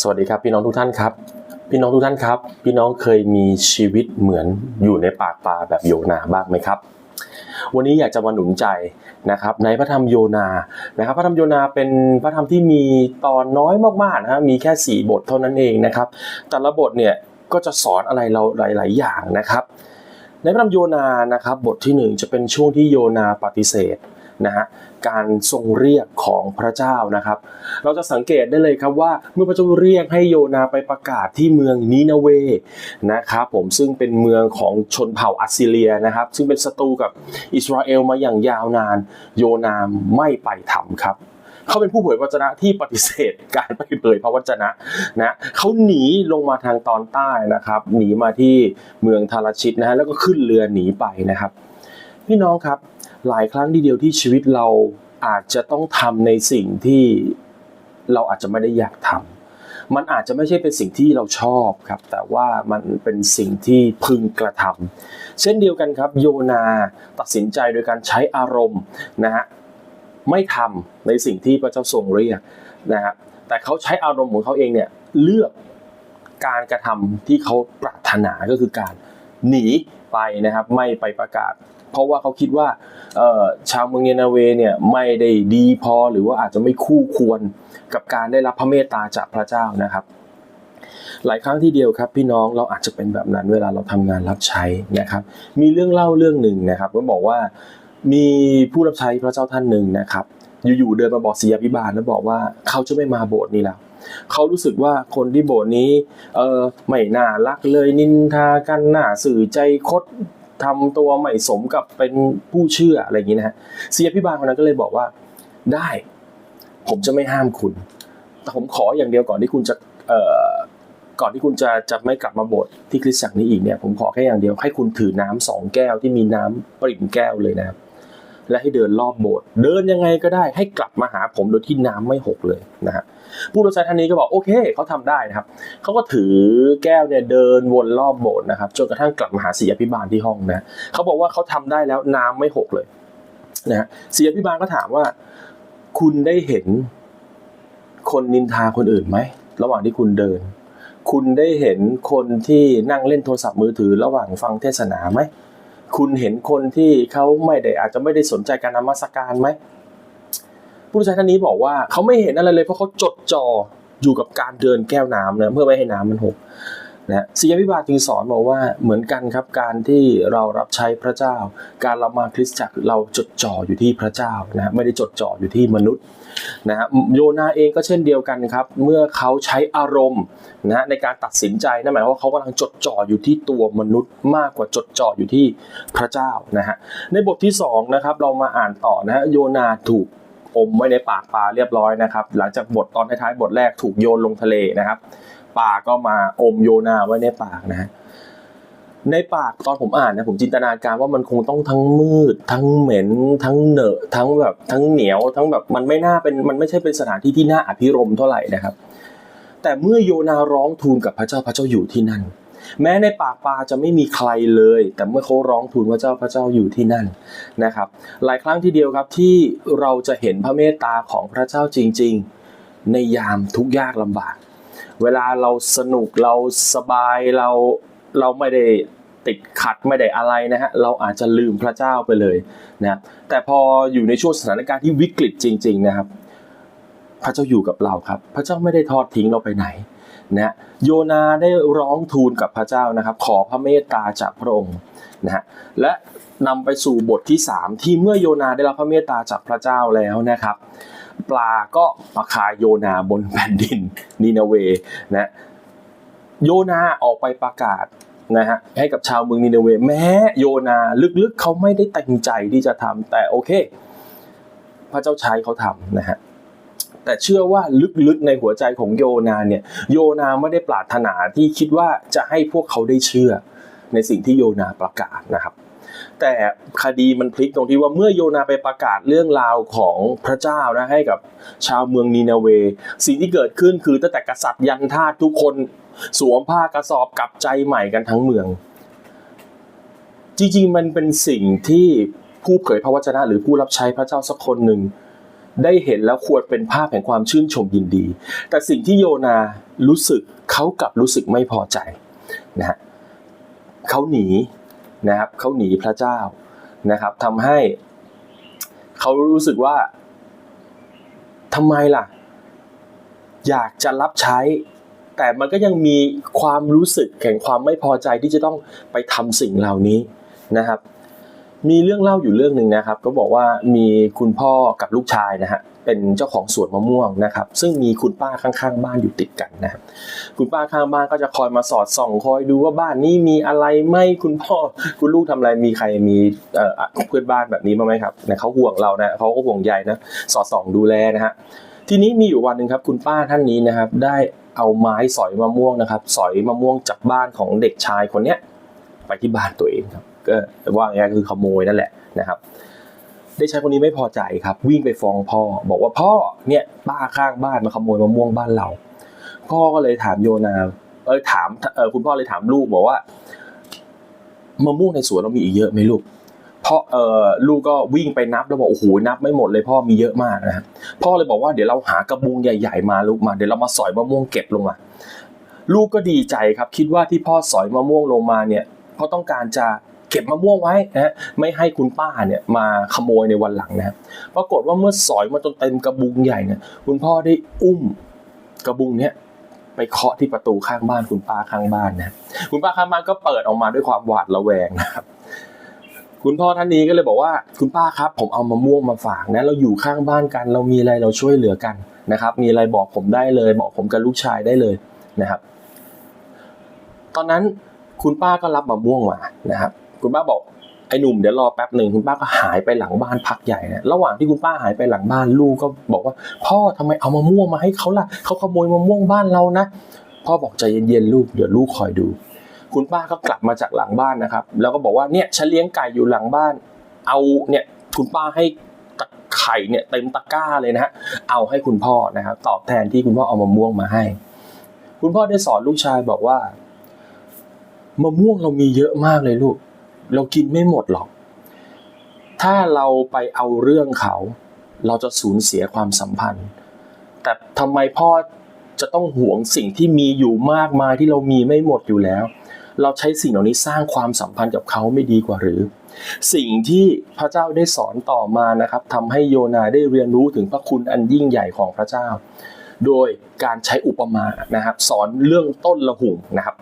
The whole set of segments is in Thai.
สวัสดีครับพี่น้องทุกท่านครับ พี่น้องทุกท่านครับ พี่น้องเคยมีชีวิตเหมือนอยู่ในปากปลาแบบโยนาบ้างไหมครับ วันนี้อยากจะมาหนุนใจนะครับในพระธรรมโยนานะครับ พระธรรมโยนาเป็นพระธรรมที่มีตอนน้อยมากๆนะฮะมีแค่สี่บทเท่านั้นเองนะครับ แต่ละบทเนี่ยก็จะสอนอะไรเราหลาย ๆ อย่างนะครับ ในพระธรรมโยนานะครับบทที่หนึ่งจะเป็นช่วงที่โยนาปฏิเสธ นะฮะการทรงเรียกของพระเจ้านะครับ เราจะสังเกตได้เลยครับว่าเมื่อพระเจ้าเรียกให้โยนาไปประกาศที่เมืองนีนาเวนะครับผมซึ่งเป็นเมืองของชนเผ่าอัสซีเรียนะครับ ซึ่งเป็นศัตรูกับอิสราเอลมาอย่างยาวนาน โยนาไม่ไปทำครับเขาเป็นผู้เผยพระวจนะที่ปฏิเสธการไปเผยพระวจนะนะเขาหนีลงมาทางตอนใต้นะครับ หนีมาที่เมืองทาราชิตนะฮะแล้วก็ขึ้นเรือหนีไปนะครับ พี่น้องครับ หลายครั้งทีเดียวที่ชีวิตเราอาจจะต้องทำในสิ่งที่เราอาจจะไม่ได้อยากทำมันอาจจะไม่ใช่เป็นสิ่งที่เราชอบครับ แต่ว่ามันเป็นสิ่งที่พึงกระทำเช่นเดียวกันครับโยนาตัดสินใจโดยการใช้อารมณ์นะฮะไม่ทำในสิ่งที่พระเจ้าทรงเรียกนะฮะแต่เขาใช้อารมณ์ของเขาเองเนี่ยเลือกการกระทำที่เขาปรารถนาก็คือการหนีไปนะครับ ไม่ไปประกาศ เพราะว่าเขาคิดว่าชาวเมืองเนนาเวเนี่ยไม่ได้ดีพอหรือว่าอาจจะไม่คู่ควรกับการได้รับพระเมตตาจากพระเจ้านะครับ หลายครั้งที่เดียวครับ พี่น้องเราอาจจะเป็นแบบนั้นเวลาเราทำงานรับใช้นะครับ มีเรื่องเล่าเรื่องหนึ่งนะครับก็บอกว่ามีผู้รับใช้พระเจ้าท่านหนึ่งนะครับ อยู่ๆเดินมาบอกศิยาพิบาลแล้วบอกว่าเขาจะไม่มาโบสถ์นี้แล้วเขารู้สึกว่าคนที่โบสถ์นี้เออไม่น่ารักเลยนินทากันหน้าสื่อใจคด ทำตัวไม่สมกับเป็นผู้เชื่ออะไรอย่างนี้นะฮะศิยพิบาลคนนั้นก็เลยบอกว่า ได้ ผมจะไม่ห้ามคุณ แต่ผมขออย่างเดียวก่อนที่คุณจะเอ่อก่อนที่คุณจะจะไม่กลับมาบทที่คริสตจักรนี้อีกเนี่ยผมขอแค่อย่างเดียวให้คุณถือน้ำสองแก้วที่มีน้ำปริ่มแก้วเลยนะครับ และให้เดินรอบโบสถ์เดินยังไงก็ได้ให้กลับมาหาผมโดยที่น้ำไม่หกเลยนะฮะผู้รับใช้ท่านนี้ก็บอกโอเคเขาทำได้นะครับเขาก็ถือแก้วเนี่ยเดินวนรอบโบสถ์นะครับจนกระทั่งกลับมาหาศิยาพิบาลที่ห้องนะเขาบอกว่าเขาทำได้แล้วน้ำไม่หกเลยนะฮะศิยาพิบาลก็ถามว่า คุณได้เห็นคนนินทาคนอื่นไหมระหว่างที่คุณเดิน คุณได้เห็นคนที่นั่งเล่นโทรศัพท์มือถือระหว่างฟังเทศนาไหม คุณเห็นคนที่เขาไม่ได้อาจจะไม่ได้สนใจการนมัสการไหมผู้ชายท่านนี้บอกว่าเขาไม่เห็นอะไรเลยเพราะเขาจดจ่ออยู่กับการเดินแก้วน้ำนะเพื่อไม่ให้น้ำมันหก นะศิยาพิบาลจึงสอนบอกว่าเหมือนกันครับการที่เรารับใช้พระเจ้า การเรามาคริสตจักรเราจดจ่ออยู่ที่พระเจ้านะฮะไม่ได้จดจ่ออยู่ที่มนุษย์นะฮะโยนาเองก็เช่นเดียวกันครับ เมื่อเขาใช้อารมณ์นะฮะในการตัดสินใจนั่นหมายความว่าเขากำลังจดจ่ออยู่ที่ตัวมนุษย์มากกว่าจดจ่ออยู่ที่พระเจ้านะฮะในบทที่สองนะครับเรามาอ่านต่อนะฮะโยนาถูกอมไว้ในปากปลาเรียบร้อยนะครับ หลังจากบทตอนท้ายๆบทแรกถูกโยนลงทะเลนะครับ ปลาก็มาอมโยนาไว้ในปากนะฮะในปากตอนผมอ่านนะผมจินตนาการว่ามันคงต้องทั้งมืด ทั้งเหม็น ทั้งเหนอะทั้งแบบทั้งเหนียว ทั้งแบบมันไม่น่าเป็นมันไม่ใช่เป็นสถานที่ที่น่าอภิรมเท่าไหร่นะครับ แต่เมื่อโยนาร้องทูลกับพระเจ้าพระเจ้าอยู่ที่นั่น แม้ในปากปลาจะไม่มีใครเลย แต่เมื่อเขาร้องทูลพระเจ้าพระเจ้าอยู่ที่นั่นนะครับ หลายครั้งทีเดียวครับที่เราจะเห็นพระเมตตาของพระเจ้าจริง ๆ ในยามทุกยากลำบาก เวลาเราสนุกเราสบายเราเราไม่ได้ติดขัดไม่ได้อะไรนะฮะเราอาจจะลืมพระเจ้าไปเลยนะแต่พออยู่ในช่วงสถานการณ์ที่วิกฤตจริง ๆนะครับ พระเจ้าอยู่กับเราครับ พระเจ้าไม่ได้ทอดทิ้งเราไปไหนนะโยนาได้ร้องทูลกับพระเจ้านะครับ ขอพระเมตตาจากพระองค์นะฮะและนำไปสู่บทที่ 3 ที่เมื่อโยนาได้รับพระเมตตาจากพระเจ้าแล้วนะครับ ปลาก็มาคาโยนาบนแผ่นดินนีนาเวนะโยนาออกไปประกาศนะฮะให้กับชาวเมืองนีนาเวแม้โยนาลึกๆเขาไม่ได้ตั้งใจที่จะทำแต่โอเค พระเจ้าใช้เขาทำนะฮะแต่เชื่อว่าลึกๆในหัวใจของโยนาเนี่ยโยนาไม่ได้ปรารถนาที่คิดว่าจะให้พวกเขาได้เชื่อในสิ่งที่โยนาประกาศนะครับ แต่คดีมันพลิกตรงที่ว่าเมื่อโยนาไปประกาศเรื่องราวของพระเจ้านะให้กับชาวเมืองนีนาเว สิ่งที่เกิดขึ้นคือตั้งแต่กษัตริย์ยันทาสทุกคนสวมผ้ากระสอบกลับใจใหม่กันทั้งเมือง จริงๆมันเป็นสิ่งที่ผู้เผยพระวจนะหรือผู้รับใช้พระเจ้าสักคนหนึ่งได้เห็นแล้วควรเป็นภาพแห่งความชื่นชมยินดี แต่สิ่งที่โยนารู้สึกเขากลับรู้สึกไม่พอใจนะฮะเขาหนี นะครับเขาหนีพระเจ้านะครับทำให้เขารู้สึกว่าทำไมล่ะ อยากจะรับใช้ แต่มันก็ยังมีความรู้สึกแห่งความไม่พอใจที่จะต้องไปทำสิ่งเหล่านี้นะครับ มีเรื่องเล่าอยู่เรื่องหนึ่งนะครับ ก็บอกว่ามีคุณพ่อกับลูกชายนะฮะเป็นเจ้าของสวนมะม่วงนะครับ ซึ่งมีคุณป้าข้างๆ บ้านอยู่ติดกันนะครับคุณป้าข้างบ้านก็จะคอยมาสอดส่องคอยดูว่าบ้านนี้มีอะไรไหมคุณพ่อคุณลูกทำอะไรมีใครมีเอ่อเพื่อนบ้านแบบนี้บ้างไหมครับนะเขาห่วงเรานะเขาก็ห่วงใยนะสอดส่องดูแลนะฮะทีนี้มีอยู่วันหนึ่งครับ คุณป้าท่านนี้นะครับ ได้เอาไม้สอยมะม่วงนะครับ สอยมะม่วงจากบ้านของเด็กชายคนเนี้ยไปที่บ้านตัวเองครับ ก็ว่าง่ายคือขโมยนั่นแหละนะครับเด็กชายคนนี้ไม่พอใจครับ วิ่งไปฟ้องพ่อ บอกว่าพ่อเนี่ยป้าข้างบ้านมาขโมยมะม่วงบ้านเราพ่อก็เลยถามโยนาเออถามเออคุณพ่อเลยถามลูกบอกว่ามะม่วงในสวนเรามีอีกเยอะไหมลูกพ่อเออลูกก็วิ่งไปนับแล้วบอกโอ้โหนับไม่หมดเลยพ่อมีเยอะมากนะครับพ่อเลยบอกว่าเดี๋ยวเราหากระบุงใหญ่ ๆ มาลูกมาเดี๋ยวเรามาสอยมะม่วงเก็บลงมาลูกก็ดีใจครับ คิดว่าที่พ่อสอยมะม่วงลงมาเนี่ยเพราะต้องการจะ เก็บมะม่วงไว้นะฮะไม่ให้คุณป้าเนี่ยมาขโมยในวันหลังนะปรากฏว่าเมื่อสอยมาจนเต็มกระบุงใหญ่เนี่ยคุณพ่อได้อุ้มกระบุงเนี่ยไปเคาะที่ประตูข้างบ้านคุณป้าข้างบ้านนะคุณป้าข้างบ้านก็เปิดออกมาด้วยความหวาดระแวงนะครับคุณพ่อท่านนี้ก็เลยบอกว่า คุณป้าครับ ผมเอามะม่วงมาฝากนะเราอยู่ข้างบ้านกัน เรามีอะไรเราช่วยเหลือกันนะครับ มีอะไรบอกผมได้เลย บอกผมกับลูกชายได้เลยนะครับ ตอนนั้นคุณป้าก็รับมะม่วงมานะครับ คุณป้าบอกไอ้หนุ่มเดี๋ยวรอแป๊บหนึ่งคุณป้าก็หายไปหลังบ้านพักใหญ่นะระหว่างที่คุณป้าหายไปหลังบ้านลูกก็บอกว่า พ่อทำไมเอามะม่วงมาให้เขาล่ะเขาขโมยมะม่วงบ้านเรานะพ่อบอกใจเย็นๆลูกเดี๋ยวลูกคอยดู คุณป้าก็กลับมาจากหลังบ้านนะครับ แล้วก็บอกว่าเนี่ยฉันเลี้ยงไก่อยู่หลังบ้าน เอาเนี่ยคุณป้าให้ตะไข่เนี่ยเต็มตะกร้าเลยนะฮะเอาให้คุณพ่อนะครับตอบแทนที่คุณพ่อเอามะม่วงมาให้ คุณพ่อได้สอนลูกชายบอกว่ามะม่วงเรามีเยอะมากเลยลูก เรากินไม่หมดหรอก ถ้าเราไปเอาเรื่องเขา เราจะสูญเสียความสัมพันธ์ แต่ทำไมพ่อจะต้องหวงสิ่งที่มีอยู่มากมายที่เรามีไม่หมดอยู่แล้ว เราใช้สิ่งเหล่านี้สร้างความสัมพันธ์กับเขาไม่ดีกว่าหรือ สิ่งที่พระเจ้าได้สอนต่อมานะครับทำให้โยนาได้เรียนรู้ถึงพระคุณอันยิ่งใหญ่ของพระเจ้า โดยการใช้อุปมานะครับ สอนเรื่องต้นละหุ่งนะครับ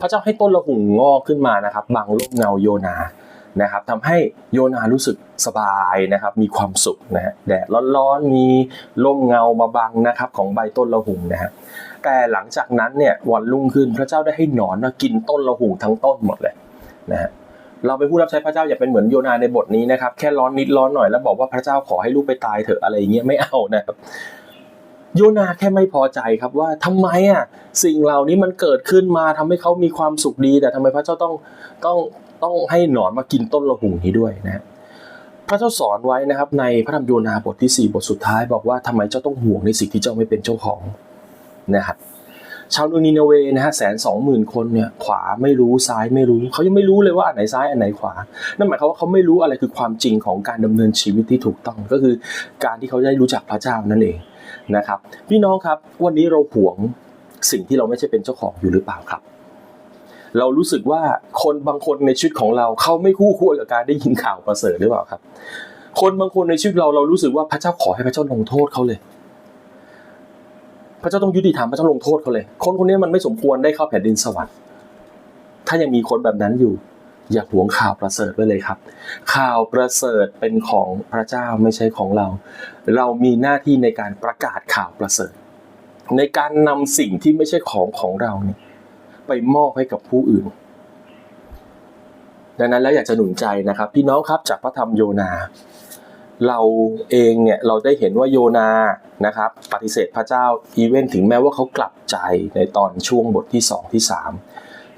พระเจ้าให้ต้นละหุ่งงอกขึ้นมานะครับบังร่มเงาโยนานะครับทำให้โยนารู้สึกสบายนะครับ มีความสุขนะฮะแดดร้อนๆมีร่มเงามาบังนะครับของใบต้นละหุ่งนะฮะแต่หลังจากนั้นเนี่ยวันรุ่งขึ้นพระเจ้าได้ให้หนอนมากินต้นละหุ่งทั้งต้นหมดเลยนะฮะเราเป็นผู้รับใช้พระเจ้าอย่าเป็นเหมือนโยนาในบทนี้นะครับแค่ร้อนนิดร้อนหน่อยแล้วบอกว่าพระเจ้าขอให้ลูกไปตายเถอะอะไรเงี้ยไม่เอานะครับ โยนาแค่ไม่พอใจครับว่าทำไมอะสิ่งเหล่านี้มันเกิดขึ้นมาทำให้เขามีความสุขดี แต่ทำไมพระเจ้าต้องต้องต้องให้หนอนมากินต้นละหุ่งนี้ด้วยนะพระเจ้าสอนไว้นะครับ ในพระธรรมโยนาบทที่ 4 บทสุดท้าย บอกว่าทำไมเจ้าต้องห่วงในสิ่งที่เจ้าไม่เป็นเจ้าของนะครับชาวนินเวนะฮะแสนสองหมื่นคนเนี่ยขวาไม่รู้ซ้ายไม่รู้เขายังไม่รู้เลยว่าอันไหนซ้ายอันไหนขวา นั่นหมายความว่าเขาไม่รู้อะไรคือความจริงของการดำเนินชีวิตที่ถูกต้องก็คือ การที่เขาได้รู้จักพระเจ้านั่นเอง นะครับ พี่น้องครับ วันนี้เราหวงสิ่งที่เราไม่ใช่เป็นเจ้าของอยู่หรือเปล่าครับ เรารู้สึกว่าคนบางคนในชีวิตของเราเขาไม่คู่ควรกับการได้ยินข่าวประเสริฐหรือเปล่าครับ คนบางคนในชีวิตเราเรารู้สึกว่าพระเจ้าขอให้พระเจ้าลงโทษเขาเลย พระเจ้าต้องยุติธรรมพระเจ้าลงโทษเขาเลย คนคนนี้มันไม่สมควรได้เข้าแผ่นดินสวรรค์ ถ้ายังมีคนแบบนั้นอยู่ อย่าหวงข่าวประเสริฐไว้เลยครับ ข่าวประเสริฐเป็นของพระเจ้าไม่ใช่ของเรา เรามีหน้าที่ในการประกาศข่าวประเสริฐ ในการนำสิ่งที่ไม่ใช่ของของเราเนี่ยไปมอบให้กับผู้อื่น ดังนั้นแล้วอยากจะหนุนใจนะครับพี่น้องครับจากพระธรรมโยนา เราเองเนี่ยเราได้เห็นว่าโยนานะครับ ปฏิเสธพระเจ้าอีเวนถึงแม้ว่าเขากลับใจในตอนช่วงบทที่สองที่สาม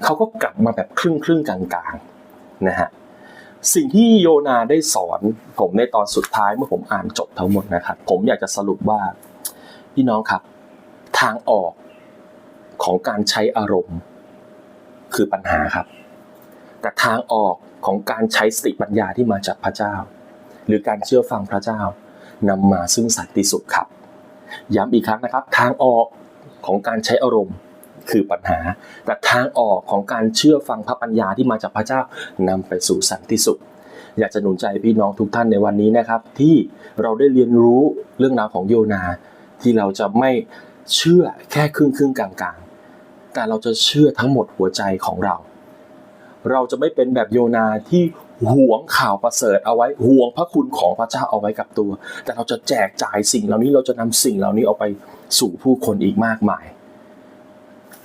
เขาก็กลับมาแบบครึ่งครึ่งกลางๆ นะฮะสิ่งที่โยนาได้สอนผมในตอนสุดท้ายเมื่อผมอ่านจบทั้งหมดนะครับผมอยากจะสรุปว่าพี่น้องครับ ทางออกของการใช้อารมณ์ คือปัญหาครับ แต่ทางออกของการใช้สติปัญญาที่มาจากพระเจ้า หรือการเชื่อฟังพระเจ้านำมาซึ่งสันติสุขครับ ย้ำอีกครั้งนะครับ ทางออกของการใช้อารมณ์ คือปัญหา แต่ทางออกของการเชื่อฟังพระปัญญาที่มาจากพระเจ้านำไปสู่สันติสุข อยากจะหนุนใจพี่น้องทุกท่านในวันนี้นะครับ ที่เราได้เรียนรู้เรื่องราวของโยนา ที่เราจะไม่เชื่อแค่ครึ่งครึ่งๆกลางๆ แต่เราจะเชื่อทั้งหมดหัวใจของเรา เราจะไม่เป็นแบบโยนาที่หวงข่าวประเสริฐเอาไว้หวงพระคุณของพระเจ้าเอาไว้กับตัว แต่เราจะแจกจ่ายสิ่งเหล่านี้เราจะนำสิ่งเหล่านี้เอาไปสู่ผู้คนอีกมากมาย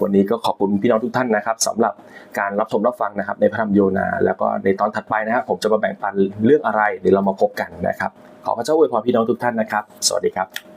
วันนี้ก็ขอบคุณพี่น้องทุกท่านนะครับสำหรับการรับชมรับฟังนะครับในพระธรรมโยนา แล้วก็ในตอนถัดไปนะครับผมจะมาแบ่งปันเรื่องอะไรเดี๋ยวเรามาพบกันนะครับ ขอพระเจ้าอวยพรพี่น้องทุกท่านนะครับ สวัสดีครับ